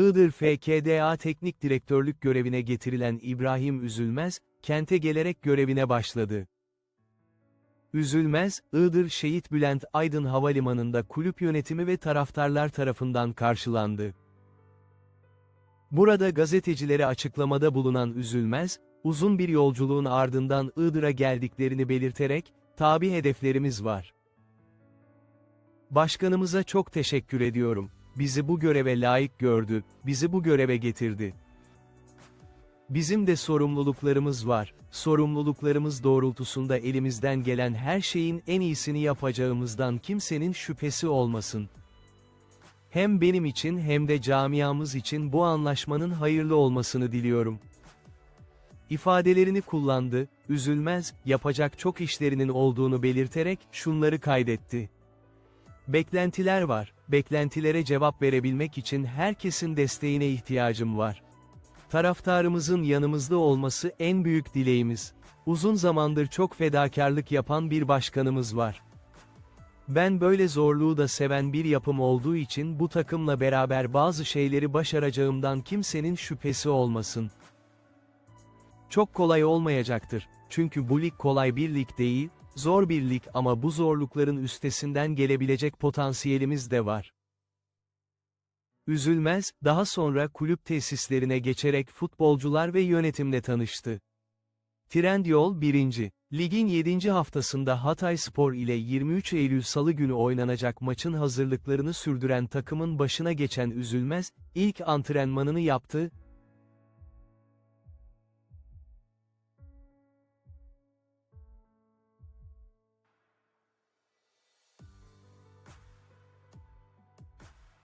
Iğdır FKDA Teknik Direktörlük görevine getirilen İbrahim Üzülmez, kente gelerek görevine başladı. Üzülmez, Iğdır Şehit Bülent Aydın Havalimanı'nda kulüp yönetimi ve taraftarlar tarafından karşılandı. Burada gazetecilere açıklamada bulunan Üzülmez, uzun bir yolculuğun ardından Iğdır'a geldiklerini belirterek, tabi hedeflerimiz var. Başkanımıza çok teşekkür ediyorum. Bizi bu göreve layık gördü, bizi bu göreve getirdi. Bizim de sorumluluklarımız var. Sorumluluklarımız doğrultusunda elimizden gelen her şeyin en iyisini yapacağımızdan kimsenin şüphesi olmasın. Hem benim için hem de camiamız için bu anlaşmanın hayırlı olmasını diliyorum. İfadelerini kullandı, üzülmez, yapacak çok işlerinin olduğunu belirterek şunları kaydetti. Beklentiler var, beklentilere cevap verebilmek için herkesin desteğine ihtiyacım var. Taraftarımızın yanımızda olması en büyük dileğimiz. Uzun zamandır çok fedakarlık yapan bir başkanımız var. Ben böyle zorluğu da seven bir yapım olduğu için bu takımla beraber bazı şeyleri başaracağımdan kimsenin şüphesi olmasın. Çok kolay olmayacaktır. Çünkü bu lig kolay bir lig değil, zor bir lig ama bu zorlukların üstesinden gelebilecek potansiyelimiz de var. Üzülmez, daha sonra kulüp tesislerine geçerek futbolcular ve yönetimle tanıştı. Trendyol 1. Ligin 7. haftasında Hatay Spor ile 23 Eylül Salı günü oynanacak maçın hazırlıklarını sürdüren takımın başına geçen Üzülmez, ilk antrenmanını yaptı,